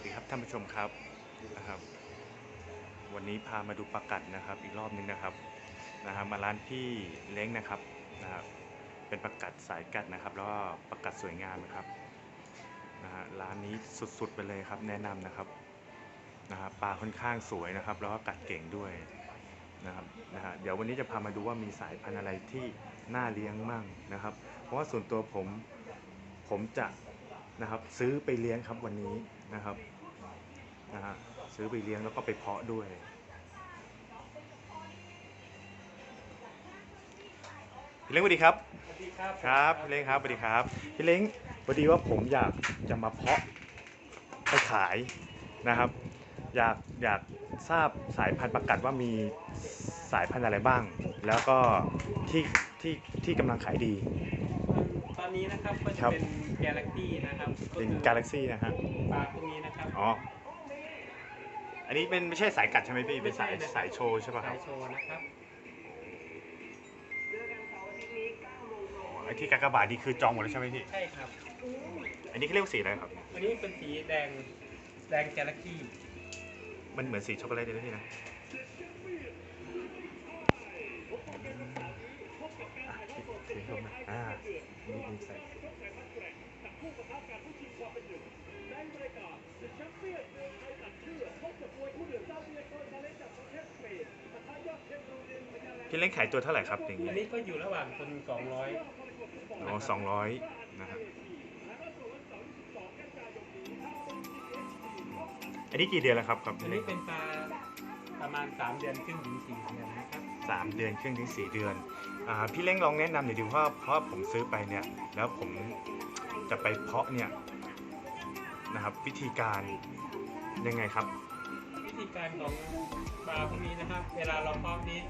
วัสดีครับท่านผู้ชมครับนะครับ วันนี้พามาดูปลากัดนะครับ อีกรอบนึงนะครับนะครับมาร้านพี่เล้งนะครับนะครับ เป็นปลากัดสายกัดนะครับ แล้วก็ปลากัดสวยงามนะครับนะฮะร้านนี้สุดๆไปเลยครับ แนะนำนะครับนะฮะปลาค่อนข้างสวยนะครับ แล้วก็กัดเก่งด้วยนะครับนะฮะเดี๋ยววันนี้จะพามาดูว่ามีสายพันธุ์อะไรที่น่าเลี้ยงมั่งนะครับ เพราะว่าส่วนตัวผมผมจะ นะครับ ซื้อไปเลี้ยงครับวันนี้นะครับนะฮะซื้อไปเลี้ยงแล้วก็ไปเพาะด้วย พี่เล้งสวัสดีครับสวัสดีครับครับพี่เล้งครับสวัสดีครับพี่เล้งพอดีว่าผมอยากจะมาเพาะไปขายนะครับ อยากอยากทราบสายพันธุ์ประกัดว่ามีสายพันธุ์อะไรบ้าง แล้วก็ที่ที่ที่กำลังขายดี ตอนนี้นะครับก็คจะรับเป็นกาแล็กซี่นะครับเป็นคือกาแล็กซี่นะฮะปลาพวกนี้นะครับอ๋ออันนี้เป็นไม่ใช่สายกัดใช่ไหมพี่เป็นสายไม่ใช่นะสายโชว์ใช่ป่ะคสารับยโชว์นะครับอ๋อไอ้ที่กากบาทนี่คือจองหมดแล้วใช่ไหมพี่ใช่ครับ อันนี้เขาเรียกว่าสีอะไรครับอันนี้เป็นสีแดงแดงกาแล็กซี่มันเหมือนสีช็อกโกแลตเลยนะ พี่นะอะพี่พี่ชมนะอ่านี่นี่ใส่พี่เล้งขายตัวเท่าไหร่ครับอย่างอันนี้นี้ก็อยู่ระหว่างคนสองร้อยอ๋อสองร้อยนะครับอันนี้กี่เดือนแล้วครับครับอัพี่นเล้นี้งเป็นปลาประมาณสามเดือนครึ่งถึงสี่เดือนนะครับสามเดือนครึ่งถึงสี่เดือนอ่าพี่เล้งลองแนะนำหน่อยดิว่าเพราะผมซื้อไปเนี่ย แล้วผมจะไปเพาะเนี่ย นะครับ วิธีการยังไงครับ วิธีการของปลาพวกนี้นะครับ เวลาเราเพาะนี้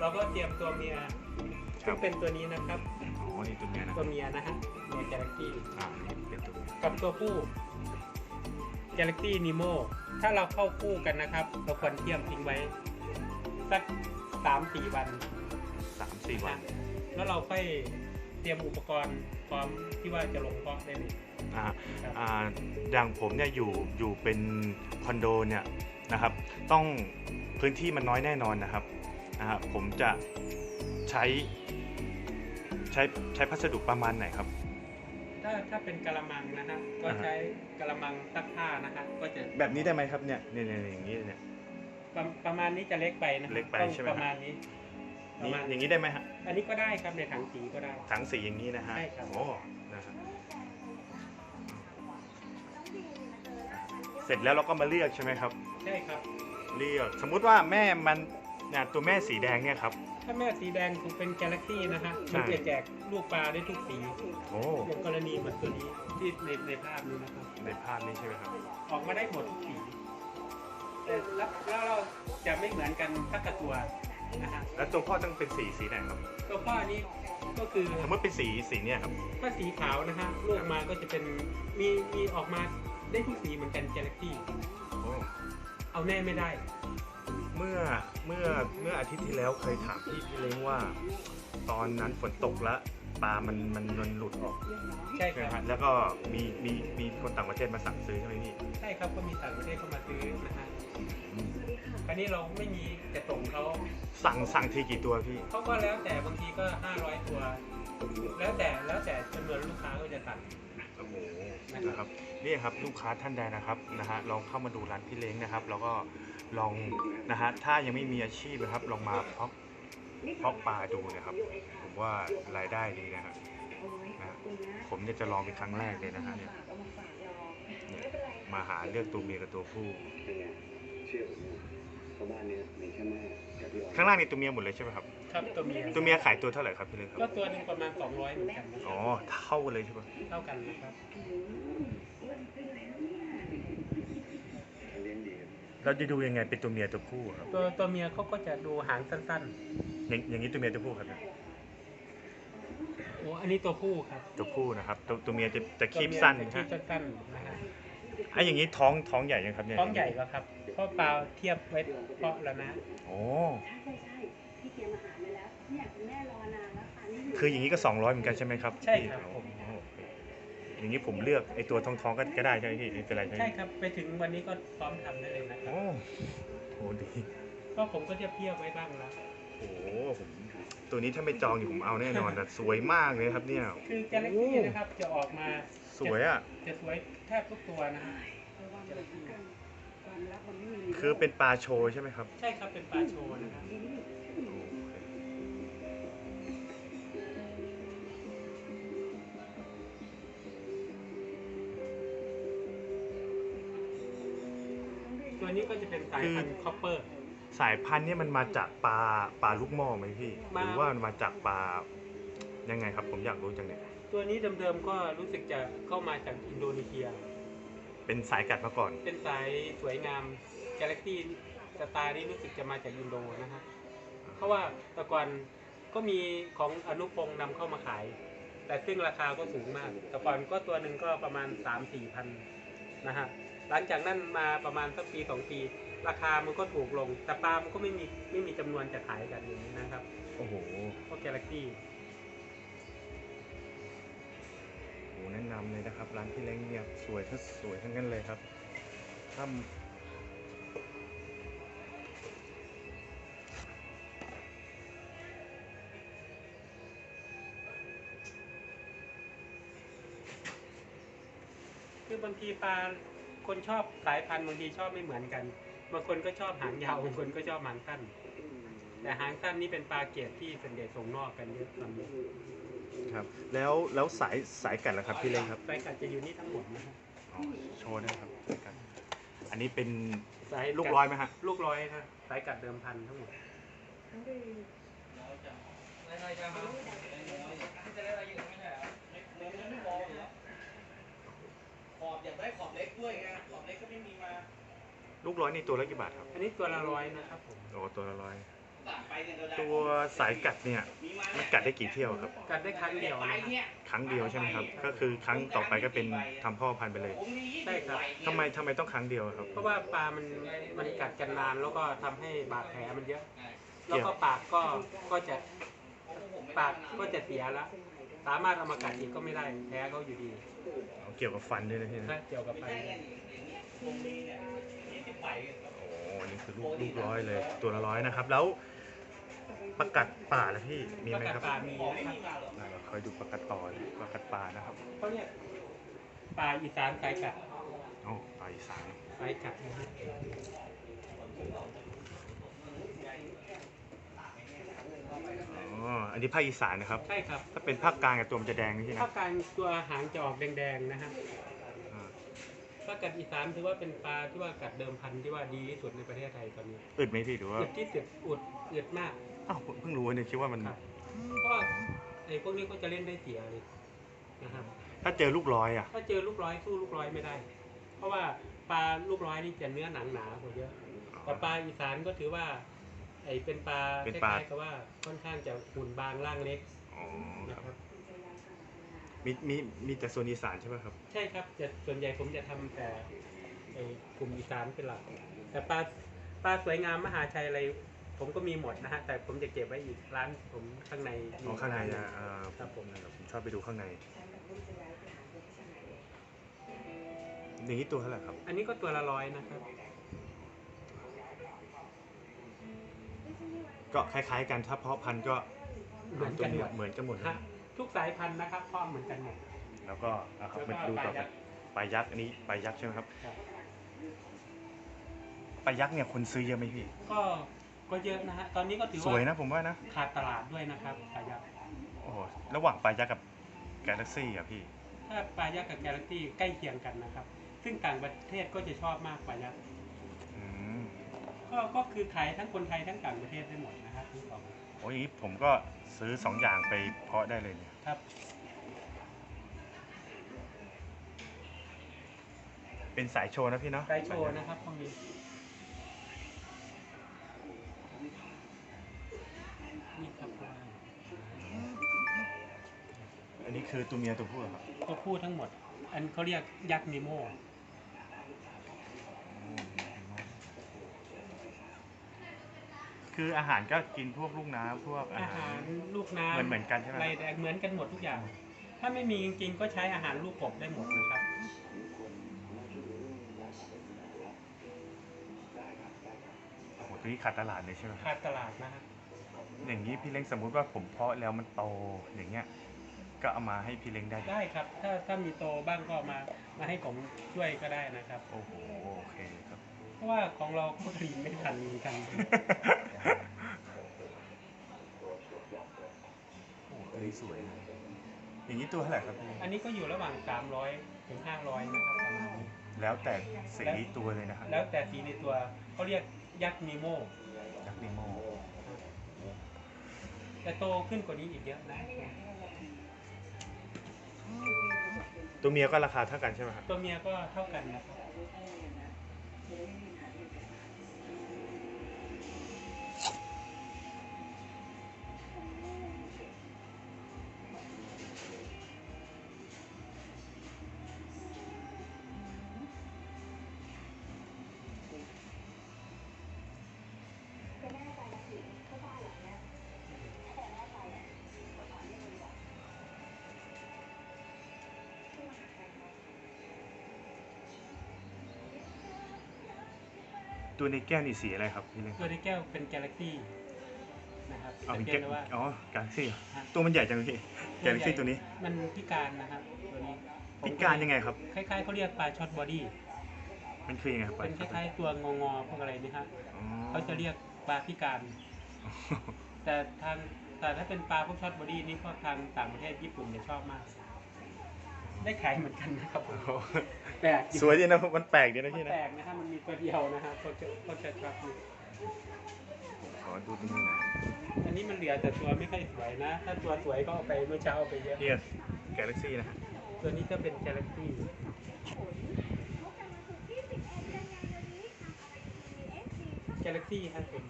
เราก็เตรียมตัวเมียครัซึ่บงเป็นตัวนี้นะครับอ๋อนี่ตัวเมียนะคตัรับวเมียนะฮะเมียกาแล็กซี่อ่านี่เป็นตัวเมียกับตัวผู้ Galaxy Nemo ถ้าเราเข้าคู่กันนะครับ เราควรเทียมทิ้งไว้ สักสามสี่วันสามสี่วันนะแล้วเราค่อยเตรียมอุปกรณ์พร้อมที่ว่าจะลงเพาะได้เลย อ่าครับอ่าอย่างผมเนี่ยอยู่อยู่เป็นคอนโดเนี่ยนะครับ ต้องพื้นที่มันน้อยแน่นอนนะครับอ่าผมจะใช้ใช้ใช้พัสดุประมาณไหนครับ ถ้าถ้าเป็นกะละมังนะฮะก็อ่าฮะ ใช้กะละมังซักผ้านะฮะก็จะแบบนี้ได้ไหมครับเนี่ยเนี่ยเนี่ยอย่างนี้เนี่ย ประประมาณนี้จะเล็กไปนะฮะเล็กไปต้องใช่ไหมประมาณนี้ประนี่มาณอย่างนี้ได้ไหมฮะอันนี้ก็ได้ครับในถังสีก็ได้ ถังสีอย่างนี้นะฮะใช่ครับ โอ้ เสร็จแล้วเราก็มาเลือกใช่ไหมครับ ใช่ครับเลือกสมมุติว่าแม่มันเนี่ยตัวแม่สีแดงเนี่ยครับ ถ้าแม่สีแดงถูกเป็น Galaxy นะฮะใช่มันจะแจกลูกปลาได้ทุกสีโอ้อย่างกรณีเหมือนตัวนี้ที่ในในภาพนี้นะครับ ในภาพนี้ใช่ไหมครับ ออกมาได้หมดทุกสีแต่แล้วแล้วเราจะไม่เหมือนกันสักกบตัวนะฮะแล้วตัวพ่อต้องเป็นสีสีไหนครับ ตัวพ่อนี้ก็คือสมมติเป็นสีสีเนี่ยครับ ถ้าสีขาวนะฮะลูกมาก็จะเป็นมีมีออกมา ได้ทุกสีเหมือนกัน Galaxy โอ้เอาแน่ไม่ได้ เมื่อเมื่อเมื่ออาทิตย์ที่แล้วเคยถามพี่พี่เล้งว่า ตอนนั้นฝนตกแล้วปลามันมันมันหลุดออกใช่คใช่ไหมรับ ฮะแล้วก็มีมีมีคนต่างประเทศมาสั่งซื้อใช่ไหมพี่ใช่ครับก็มีต่างประเทศเข้ามาซื้อนะฮะคราวนี้เราไม่มีจะส่งเขาสั่งสั่งทีกี่ตัวพี่เขาก็แล้วแต่บางทีก็ 500 ตัว แล้วแต่แล้วแต่จำนวนลูกค้าก็จะสั่งโอ้โห นะครับนี่ครับลูกค้าท่านใดนะครับนะฮะลองเข้ามาดูร้านพี่เล้งนะครับ แล้วก็ลองนะฮะถ้ายังไม่มีอาชีพนะครับ ลองมาเพาะเพาะปลาดูนะครับ ผมว่ารายได้ดีนะครับนะฮะผมเนี่ยจะลองเป็นครั้งแรกเลยนะฮะเนี่ยมาหาเลือกตัวเมียกับตัวผู้ เป็นไงเชื่อผมนะเพราะบ้านเนี้ยมีแค่แม่กับพี่ออยข้างล่างนี่ตัวเมียหมดเลยใช่ไหมครับ ครับตัวเมียตัวเมียขายตัวเท่าไหร่ครับพี่เล้งครับก็ตัวหนึ่งประมาณ 200เหมือนกันนะอ๋อเท่ากันเลยใช่ปะเท่ากันนะครับเขาเลี้ยงดีครับเราจะดูยังไงเป็นตัวเมียตัวผู้ครับ ตัวตัวเมียเขาก็จะดูหางสั้นอย่างอย่างนี้ตัวเมียตัวผู้ครับเนี่ยๆโอ้อันนี้ตัวผู้ครับตัวผู้นะครับ ตัวตัวเมียจะจะคีบสั้นตัวนะเมียฮะจะคีบสั้นๆนะฮะไอ้อย่างนี้ท้องท้องใหญ่ยังครับเนี่ยท้องใหญ่แล้วครับเพราะปลาเทียบไว้เพาะแล้วนะ โอ้ใช่ใช่ใช่พี่เตรียมอาหารไว้แล้วเนี่ยคุณแม่รอนานแล้วค่ะนี่คืออย่างนี้ก็ 200 เหมือนกันใช่ไหมครับใช่ครับพี่ผม โอ้โหอย่างนี้ผมเลือกไอตัวทองทองๆก็ก็ได้ใช่ไหมพี่ไม่เป็นไรใช่ไหมใช่ครับไปถึงวันนี้ก็พร้อมทำได้เลยนะครับโอ้โหดี ก็ผมก็เทียบเทียบไว้บ้างแล้วโอ้โหผมตัวนี้ถ้าไม่จองอยู่ผมเอาแน่นอนแต่สวยมากเลยครับเนี่ย คือแกลเล็กซี่นะครับจะออกมาสวยอะ จะสวยแทบทุกตัวนะครับระวังหน่อยละกัน ความรักมันไม่มีคือเป็นปลาโชว์ใช่ไหมครับ ใช่ครับเป็นปลาโชว์นะครับตัวนี้ก็จะเป็นสายพันธุ์คอปเปอร์ สายพันธุ์เนี่ยมันมาจากปลาปลาลูกหม้อไหมพี่มาหรือว่ามันมาจากปลายังไงครับ ผมอยากรู้จังเนี่ยตัวนี้เดิมๆก็รู้สึกจะเข้ามาจากอินโดนีเซีย เป็นสายกัดมาก่อน เป็นสายสวยงามกาแล็กซี่สไตล์นี้รู้สึกจะมาจากอินโดนะครับเพราะว่าแต่ก่อนก็มีของอนุพงศ์นำเข้ามาขาย แต่ซึ่งราคาก็สูงมาก แต่ก่อนก็ตัวหนึ่งก็ประมาณ 3 4พันนะฮะหลังจากนั้นมาประมาณสักปีสองปี ราคามันก็ถูกลง แต่ปลามันก็ไม่มีไม่มีจำนวนจะขายกันอย่างนี้นะครับ โอ้โห พวกกาแล็กซี่ หแนะนำเลยนะครับ ร้านพี่เล้งเนี่ยสวยทั้งสวยทั้งนั้นเลยครับถ้าคือบางทีปลาคนชอบสายพันธุ์บางทีชอบไม่เหมือนกันบางคนก็ชอบหางยาวบางคนก็ชอบหางสั้น แต่หางสั้นนี่เป็นปลาเกรดที่ส่วนใหญ่ส่งนอกกันเยอะตอนนี้ ครับ แล้วแล้วสายสายกัดล่ะครับพี่เล้งครับสายกัดจะอยู่นี่ทั้งหมดนะครับอ๋อโชว์นะครับสายกัดอันนี้เป็นสายลูกร้อยไหมฮะลูกร้อยครับสายกัดเดิมพันทั้งหมดขอบอยากได้ขอบเล็กด้วยไงขอบเล็กก็ไม่มีมา ลูกร้อยนี่ตัวละกี่บาทครับ อันนี้ตัวละร้อยนะครับผมโอ้ตัวละร้อย สั่งไปเนี่ยเราได้ตัวสายกัดเนี่ยมีมามันกัดได้กี่เที่ยวครับ กัดได้ครั้งเดียวไปนะครับเนี่ยครั้งเดียวใช่ไหมครับ ก็คือครั้งต่อไปก็เป็นทำพ่อพันธุ์ไปเลยผมมียี่ใช่สิบครับใบเนี่ยทำไมทำไมต้องครั้งเดียวครับ เพราะว่าปลามันมันกัดกันนานแล้วก็ทำให้บาดแผลมันเยอะ แล้วก็ปากก็ก็จะปากก็จะเสียแล้วสามารถเอามากัดอีกก็ไม่ได้แพ้เขาอยู่ดีเอาเกี่ยวกับฟันด้วยนะพี่นะถ้าเกี่ยวกับไปผมมีเนี่ยยี่สิบใบโอ้อันนี้คือลูกลูกร้อยเลย ตัวละร้อยนะครับ แล้ว ประกัดป่าล่ะพี่มีปไหมระกัดครับปลามีของนะไม่ครับมีมาหรอกอ่าเราคอยดูประกัดต่อเลยประกัดป่านะครับเขาเรียกปลาอีสานสายกัดโอ้ป่าอีสานสายกัดนะฮะอ๋ออันนี้ภาคอีสานนะครับ ใช่ครับถ้าเป็นภาคกลางกับตัวมันจะแดงนี่พี่นะภาคกลางตัวหางจะออกแดงๆนะฮะอ่าปลากัดอีสานถือว่าเป็นปลาที่ว่ากัดเดิมพันธุ์ที่ว่าดีที่สุดในประเทศไทยตอนนี้อึดไหมพี่หรือว่า อึดที่สุดอุดอึดมาก อ้าวผมเพิ่งรู้เนี่ยคิดว่ามัน ครับเพราะว่าไอ้พวกนี้ก็จะเล่นได้เสียเลยนะครับ ถ้าเจอลูกร้อยอะ ถ้าเจอลูกร้อยสู้ลูกร้อยไม่ได้ เพราะว่าปลาลูกร้อยนี่จะเนื้อหนังหนากว่าเยอะ แต่ปลาอีสานก็ถือว่า ไอ้เป็นปลาเป็นคปลา ล้ายๆกับว่าค่อนข้างจะหุ่นบางร่างเล็กอ๋อนะคครัรับบมีมีมีแต่โซนอีสานใช่ไหมครับ ใช่ครับจะส่วนใหญ่ผมจะทำแต่ไอ้กลุ่มอีสานเป็นหลัก แต่ปลาปลาสวยงามมหาชัยอะไร ผมก็มีหมดนะฮะแต่ผมจะเก็บไว้อีกร้านผมข้างในอ๋อข้างในนะอ่าครับผมนะครับผมชอบไปดูข้างใน อย่างนี้ตัวเท่าไหร่ครับ อันนี้ก็ตัวละร้อยนะครับก็คล้ายๆกันถ้าเพาะพันธุ์ก็เหมือนกันหมดเหมือนกันหมดฮะทุกสายพันธุ์นะครับพ่อเหมือนกันหมด แล้วก็อะครับแล้วมาก็ดูต่อปลายัไปกษ์ปลายักษ์อันนี้ปลายักษ์ใช่ไหมครับครับ ปลายักษ์เนี่ยคนซื้อเยอะไหมพี่ ก็ ก็เยอะนะฮะ ตอนนี้ก็ถือสวยว่านะผมว่านะ ขาดตลาดด้วยนะครับปลายักษ์โอ้โหระหว่างปลายักษ์กับกาแล็กซี่อะพี่ ถ้าปลายักษ์กับแกลเล็กซี่ใกล้เคียงกันนะครับ ซึ่งต่างประเทศก็จะชอบมากปลายักษ์อืมก็ก็คือขายทั้งคนไทยทั้งต่างประเทศได้หมดนะครับทั้งสองโอ้ยอย่างนี้ผมก็ซื้อสองอย่างไปเพาะได้เลยเนี่ย ครับ เป็นสายโชว์นะพี่เนาะไกด์โชว์นะครับพวกนี้ นี่ครับอันนี้คือตัวเมียตัวผู้เหรอครับตัวผู้ทั้งหมด อันเขาเรียกยักษ์นิโมคืออาหารก็กินพวกลูกน้ำพวกอาอาหาหารรลูกน้ำเหมือนเหมือนกันใช่ไหมอะไรแดงเหมือนกันหมดทุกอย่าง ถ้าไม่มีจริงๆก็ใช้อาหารลูกกบได้หมดนะครับ โอ้โหตัวนี้ขาดตลาดเลยใช่ไหมครับ ขาดตลาดนะครับ อย่างนี้พี่เล้งสมมุติว่าผมเพาะแล้วมันโตอย่างเงี้ย ก็เอามาให้พี่เล้งได้ดิได้ครับ ถ้าถ้ามีโตบ้างก็เอามามาให้ผมช่วยก็ได้นะครับ โอ้โหโอเคครับ เพราะว่าของเราก็ผลิตไม่ทันมีกัน โอ้โหตัวนี้สวยเลยอย่างนี้ตัวเท่าไหร่ครับพี่อันนี้ก็อยู่ระหว่าง 300ถึง500นะครับประมาณนี้แล้วแต่สีตัวเลยนะครับแล้วแต่สีในตัวเขาเรียกยักษ์นีโม แต่โตขึ้นกว่านี้อีกเยอะนะตัวเมียก็ราคาเท่ากันใช่ไหมครับ ตัวเมียก็เท่ากันนะครับ ตัวในแก้วนี่สีอะไรครับพี่เล้งตัวในแก้วเป็นกาแล็กซี่นะครับเอาสัเป็งนเกแก้ตวได้ว่าอ๋อกาแล็กซี่ฮะตัวมันใหญ่จังพี่กาแล็กซี่ตัวนี้ มันพิการนะครับตัวนี้พิการยังไงครับ คล้ายๆเขาเรียกปลาช็อตบอดี้มันคือยังไงครับเป็นคล้ายๆตัวงองอๆพวกอะไรนี่ฮะอ๋อเขาจะเรียกปลาพิการ แต่ทางแต่ถ้าเป็นปลาพวกช็อตบอดี้นี่พวกทางต่างประเทศญี่ปุ่นจะชอบมาก ได้ขายเหมือนกันนะครับผมโอ้โหแปลกอยู่สวยดีนะมันแปลกดีนะมันพี่นะแปลกนะครับมันมีตัวเดียวนะฮะเขาจะเขาจะชอบอยู่ขอดูตรงนี้หนะอันนี้มันเหลือแต่ตัวไม่ค่อยสวยนะ ถ้าตัวสวยก็เอาไปเมื่อเช้าเอาไปเยอะเนี่ยกาแล็กซี่นะฮะตัวนี้ก็เป็นกาแล็กซี่กาแล็กซี่ครับผม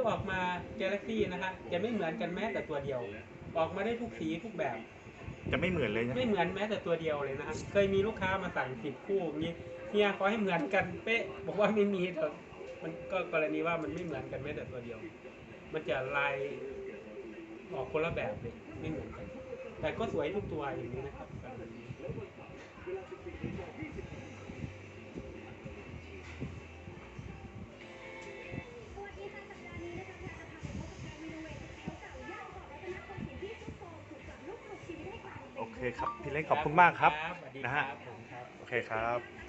อออกมา Galaxy นะฮะจะไม่เหมือนกันแม้แต่ตัวเดียว ออกมาได้ทุกสีทุกแบบ จะไม่เหมือนเลยนะไม่เหมือนแม้แต่ตัวเดียวเลยนะฮะเคยมีลูกค้ามาสั่งสิบคู่อย่างนี้เฮียขอให้เหมือนกันเป๊ะ บอกว่าไม่มีเถอะมันก็กรณีว่ามันไม่เหมือนกันแม้แต่ตัวเดียว มันจะลายออกคนละแบบเลยไม่เหมือนกันแต่ก็สวยทุกตัวอย่างนี้นะครับ เคครับพี่เล้งขอบคุณมากครับ สวัสดีนะครัฮะบผมครับ โอเคครับ